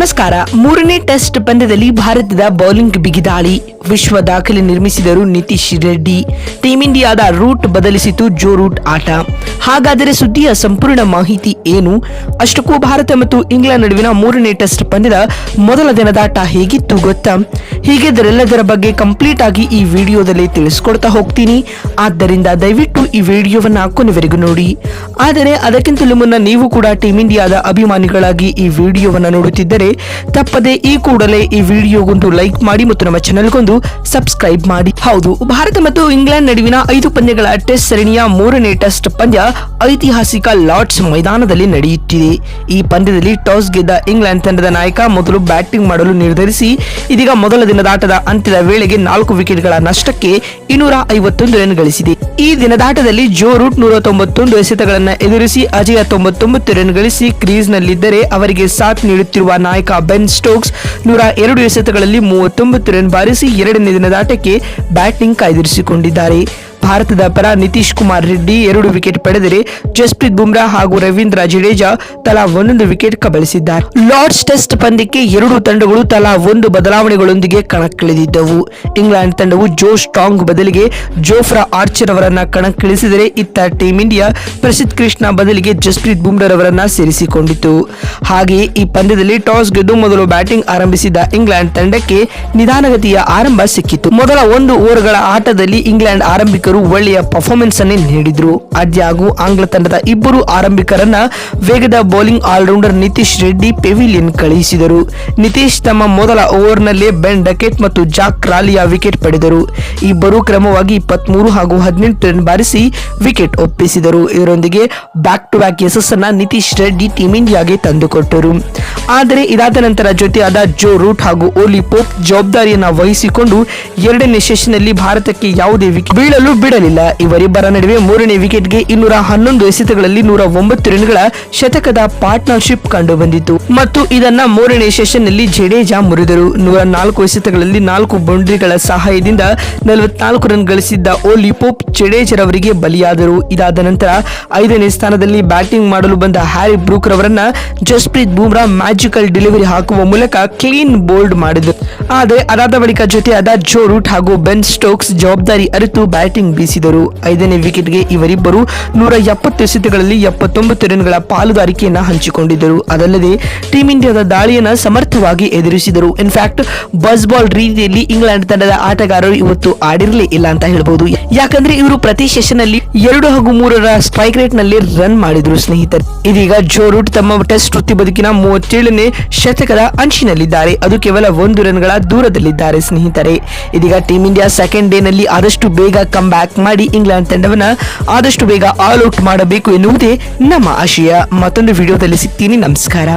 ನಮಸ್ಕಾರ. ಮೂರನೇ ಟೆಸ್ಟ್ ಪಂದ್ಯದಲ್ಲಿ ಭಾರತದ ಬೌಲಿಂಗ್ ಬಿಗಿದಾಳಿ. ವಿಶ್ವ ದಾಖಲೆ ನಿರ್ಮಿಸಿದರು ನಿತೀಶ್ ರೆಡ್ಡಿ. ಟೀಂ ಇಂಡಿಯಾದ ರೂಟ್ ಬದಲಿಸಿತು ಜೋ ರೂಟ್ ಆಟ. ಹಾಗಾದರೆ ಸುದ್ದಿಯ ಸಂಪೂರ್ಣ ಮಾಹಿತಿ ಏನು? ಅಷ್ಟಕ್ಕೂ ಭಾರತ ಮತ್ತು ಇಂಗ್ಲೆಂಡ್ ನಡುವಿನ ಮೂರನೇ ಟೆಸ್ಟ್ ಪಂದ್ಯದ ಮೊದಲ ದಿನದಾಟ ಹೇಗಿತ್ತು ಗೊತ್ತಾ? ಹೀಗಿದ್ದರೆಲ್ಲದರ ಬಗ್ಗೆ ಕಂಪ್ಲೀಟ್ ಆಗಿ ಈ ವಿಡಿಯೋದಲ್ಲಿ ತಿಳಿಸ್ಕೊಡ್ತಾ ಹೋಗ್ತೀನಿ. ಆದ್ದರಿಂದ ದಯವಿಟ್ಟು ಈ ವಿಡಿಯೋವನ್ನ ಕೊನೆವರೆಗೂ ನೋಡಿ. ಆದರೆ ಅದಕ್ಕಿಂತಲೂ ಮುನ್ನ ನೀವು ಕೂಡ ಟೀಮ್ ಇಂಡಿಯಾದ ಅಭಿಮಾನಿಗಳಾಗಿ ಈ ವಿಡಿಯೋವನ್ನು ನೋಡುತ್ತಿದ್ದರೆ ತಪ್ಪದೆ ಈ ಕೂಡಲೇ ಈ ವಿಡಿಯೋಗೊಂದು ಲೈಕ್ ಮಾಡಿ ಮತ್ತು ನಮ್ಮ ಚಾನೆಲ್ಗೊಂದು ಸಬ್ಸ್ಕ್ರೈಬ್ ಮಾಡಿ. ಹೌದು, ಭಾರತ ಮತ್ತು ಇಂಗ್ಲೆಂಡ್ ನಡುವಿನ ಐದು ಪಂದ್ಯಗಳ ಟೆಸ್ಟ್ ಸರಣಿಯ ಮೂರನೇ ಟೆಸ್ಟ್ ಪಂದ್ಯ ಐತಿಹಾಸಿಕ ಲಾರ್ಡ್ಸ್ ಮೈದಾನದಲ್ಲಿ ನಡೆಯುತ್ತಿದೆ. ಈ ಪಂದ್ಯದಲ್ಲಿ ಟಾಸ್ ಗೆದ್ದ ಇಂಗ್ಲೆಂಡ್ ತಂಡದ ನಾಯಕ ಮೊದಲು ಬ್ಯಾಟಿಂಗ್ ಮಾಡಲು ನಿರ್ಧರಿಸಿ, ಇದೀಗ ಮೊದಲ ದಿನದಾಟದ ಅಂತ್ಯದ ವೇಳೆಗೆ ನಾಲ್ಕು ವಿಕೆಟ್ಗಳ ನಷ್ಟಕ್ಕೆ ಇನ್ನೂರ ಐವತ್ತೊಂದು ರನ್ ಗಳಿಸಿದೆ. ಈ ದಿನದಾಟದಲ್ಲಿ ಜೋ ರೂಟ್ ನೂರ ತೊಂಬತ್ತೊಂದು ಎಸೆತಗಳನ್ನು ಎದುರಿಸಿ, ಅಜಯ ತೊಂಬತ್ತೊಂಬತ್ತು ರನ್ ಗಳಿಸಿ ಕ್ರೀಸ್ನಲ್ಲಿದ್ದರೆ ಅವರಿಗೆ ಸಾಥ್ ನೀಡುತ್ತಿರುವ ನಾಯಕ ಬೆನ್ ಸ್ಟೋಕ್ಸ್ ನೂರ ಎರಡು ಎಸೆತಗಳಲ್ಲಿ ಮೂವತ್ತೊಂಬತ್ತು ರನ್ ಬಾರಿಸಿ ಎರಡನೇ ದಿನದಾಟಕ್ಕೆ ಬ್ಯಾಟಿಂಗ್ ಕಾಯ್ದಿರಿಸಿಕೊಂಡಿದ್ದಾರೆ. ಭಾರತದ ಪರ ನಿತೀಶ್ ಕುಮಾರ್ ರೆಡ್ಡಿ ಎರಡು ವಿಕೆಟ್ ಪಡೆದರೆ ಜಸ್ಪ್ರೀತ್ ಬುಮ್ರಾ ಹಾಗೂ ರವೀಂದ್ರ ಜಡೇಜಾ ತಲಾ ಒಂದೊಂದು ವಿಕೆಟ್ ಕಬಳಿಸಿದ್ದಾರೆ. ಲಾರ್ಡ್ಸ್ ಟೆಸ್ಟ್ ಪಂದ್ಯಕ್ಕೆ ಎರಡು ತಂಡಗಳು ತಲಾ ಒಂದು ಬದಲಾವಣೆಗಳೊಂದಿಗೆ ಕಣಕ್ಕಿಳಿದಿದ್ದವು. ಇಂಗ್ಲೆಂಡ್ ತಂಡವು ಜೋ ಸ್ಟಾಂಗ್ ಬದಲಿಗೆ ಜೋಫ್ರಾ ಆರ್ಚರ್ ಅವರನ್ನ ಕಣಕ್ಕಿಳಿಸಿದರೆ ಇತ್ತ ಟೀಂ ಇಂಡಿಯಾ ಪ್ರಸಿದ್ಧ ಕೃಷ್ಣ ಬದಲಿಗೆ ಜಸ್ಪ್ರೀತ್ ಬುಮ್ರಾರವರನ್ನ ಸೇರಿಸಿಕೊಂಡಿತು. ಹಾಗೆಯೇ ಈ ಪಂದ್ಯದಲ್ಲಿ ಟಾಸ್ ಗೆದ್ದು ಮೊದಲು ಬ್ಯಾಟಿಂಗ್ ಆರಂಭಿಸಿದ ಇಂಗ್ಲೆಂಡ್ ತಂಡಕ್ಕೆ ನಿಧಾನಗತಿಯ ಆರಂಭ ಸಿಕ್ಕಿತು. ಮೊದಲ ಒಂದು ಓವರ್ಗಳ ಆಟದಲ್ಲಿ ಇಂಗ್ಲೆಂಡ್ ಆರಂಭಿಕರು ಒಳ್ಳೆಯ ಪರ್ಫಾರ್ಮೆನ್ಸ್ ಅನ್ನೇ ನೀಡಿದ್ರು. ಆದ್ಯಾಗೂ ಆಂಗ್ಲ ತಂಡದ ಇಬ್ಬರು ಆರಂಭಿಕರನ್ನ ವೇಗದ bowling allrounder Nitish Reddy pavilion ಕಳುಹಿಸಿದರು. ನಿತೀಶ್ ತಮ್ಮ ಮೊದಲ ಓವರ್ನಲ್ಲೇ ಬೆನ್ ಡಕೆಟ್ ಮತ್ತು ಜಾಕ್ ರಾಲಿಯ ವಿಕೆಟ್ ಪಡೆದರು. ಇಬ್ಬರು ಕ್ರಮವಾಗಿ ಇಪ್ಪತ್ಮೂರು ಹಾಗೂ ಹದಿನೆಂಟು ರನ್ ಬಾರಿಸಿ ವಿಕೆಟ್ ಒಪ್ಪಿಸಿದರು. ಇದರೊಂದಿಗೆ ಬ್ಯಾಕ್ ಟು ಬ್ಯಾಕ್ ಯಶಸ್ಸನ್ನ ನಿತೀಶ್ ರೆಡ್ಡಿ ಟೀಮ್ ಇಂಡಿಯಾಗೆ ತಂದುಕೊಟ್ಟರು. ಆದರೆ ಇದಾದ ನಂತರ ಜೊತೆಯಾದ ಜೋ ರೂಟ್ ಹಾಗೂ ಓಲಿ ಪೋಪ್ ಜವಾಬ್ದಾರಿಯನ್ನ ವಹಿಸಿಕೊಂಡು ಎರಡನೇ ಸೆಷನ್ನಲ್ಲಿ ಭಾರತಕ್ಕೆ ಯಾವುದೇ ವಿಕೆಟ್ ಬೀಳಲು ಬಿಡಲಿಲ್ಲ ಇವರಿಬ್ಬರ ನಡುವೆ ಮೂರನೇ ವಿಕೆಟ್ಗೆ ಇನ್ನೂರ ಹನ್ನೊಂದು ಎಸೆತಗಳಲ್ಲಿ ನೂರ ಒಂಬತ್ತು ರನ್ಗಳ ಶತಕದ ಪಾರ್ಟ್ನರ್ಶಿಪ್ ಕಂಡು ಬಂದಿತು ಮತ್ತು ಇದನ್ನ ಮೂರನೇ ಸೆಷನ್ನಲ್ಲಿ ಜಡೇಜಾ ಮುರಿದರು. ನೂರ ನಾಲ್ಕು ಎಸೆತಗಳಲ್ಲಿ ನಾಲ್ಕು ಬೌಂಡ್ರಿಗಳ ಸಹಾಯದಿಂದ ನಲವತ್ನಾಲ್ಕು ರನ್ ಗಳಿಸಿದ್ದ ಓಲಿ ಪೋಪ್ ಜಡೇಜರವರಿಗೆ ಬಲಿಯಾದರು. ಇದಾದ ನಂತರ ಐದನೇ ಸ್ಥಾನದಲ್ಲಿ ಬ್ಯಾಟಿಂಗ್ ಮಾಡಲು ಬಂದ ಹ್ಯಾರಿ ಬ್ರೂಕ್ ರವರನ್ನ ಜಸ್ಪ್ರೀತ್ ಬೂಮ್ರಾ ಮ್ಯಾಜಿಕಲ್ ಡೆಲಿವರಿ ಹಾಕುವ ಮೂಲಕ ಕ್ಲೀನ್ ಬೋಲ್ಡ್ ಮಾಡಿದರು. ಆದರೆ ಅದಾದ ಬಳಿಕ ಜೊತೆಯಾದ ಜೋ ರೂಟ್ ಹಾಗೂ ಬೆನ್ ಸ್ಟೋಕ್ಸ್ ಜವಾಬ್ದಾರಿ ಅರಿತು ಬ್ಯಾಟಿಂಗ್ ಬೀಸಿದರು. ಐದನೇ ವಿಕೆಟ್ಗೆ ಇವರಿಬ್ಬರು ನೂರ ಎಪ್ಪತ್ತು ಎಸೆತಗಳಲ್ಲಿ ಎಪ್ಪತ್ತೊಂಬತ್ತು ರನ್ಗಳ ಪಾಲುದಾರಿಕೆಯನ್ನ ಹಂಚಿಕೊಂಡಿದ್ದರು. ಅದಲ್ಲದೆ ಟೀಂ ಇಂಡಿಯಾದ ದಾಳಿಯನ್ನು ಸಮರ್ಥವಾಗಿ ಎದುರಿಸಿದರು. ಇನ್ಫ್ಯಾಕ್ಟ್ ಬಸ್ ಬಾಲ್ ರೀತಿಯಲ್ಲಿ ಇಂಗ್ಲೆಂಡ್ ತಂಡದ ಆಟಗಾರರು ಇವತ್ತು ಆಡಿರಲೇ ಇಲ್ಲ ಅಂತ ಹೇಳಬಹುದು ಯಾಕಂದ್ರೆ ಇವರು ಪ್ರತಿ ಸೆಷನ್ ಅಲ್ಲಿ ಎರಡು ಹಾಗೂ ಮೂರರ ಸ್ಟ್ರೈಕ್ ರೇಟ್ನಲ್ಲಿ ರನ್ ಮಾಡಿದ್ರು ಸ್ನೇಹಿತರು. ಇದೀಗ ಜೋ ರೂಟ್ ತಮ್ಮ ಟೆಸ್ಟ್ ವೃತ್ತಿ ಬದುಕಿನ ಮೂವತ್ತೇಳನೇ ಶತಕದ ಅಂಚಿನಲ್ಲಿದ್ದಾರೆ. ಅದು ಕೇವಲ ಒಂದು ರನ್ಗಳ ದೂರದಲ್ಲಿದ್ದಾರೆ ಸ್ನೇಹಿತರೆ. ಇದೀಗ ಟೀಂ ಇಂಡಿಯಾ ಸೆಕೆಂಡ್ ಡೇ ನಲ್ಲಿ ಆದಷ್ಟು ಬೇಗ ಕಮ್ ಬ್ಯಾಕ್ ಮಾಡಿ ಇಂಗ್ಲೆಂಡ್ ತಂಡವನ್ನ ಆದಷ್ಟು ಬೇಗ ಆಲ್ ಔಟ್ ಮಾಡಬೇಕು ಎನ್ನುವುದೇ ನಮ್ಮ ಆಶಯ. ಮತ್ತೊಂದು ವಿಡಿಯೋದಲ್ಲಿ ಸಿಗ್ತೀನಿ. ನಮಸ್ಕಾರ.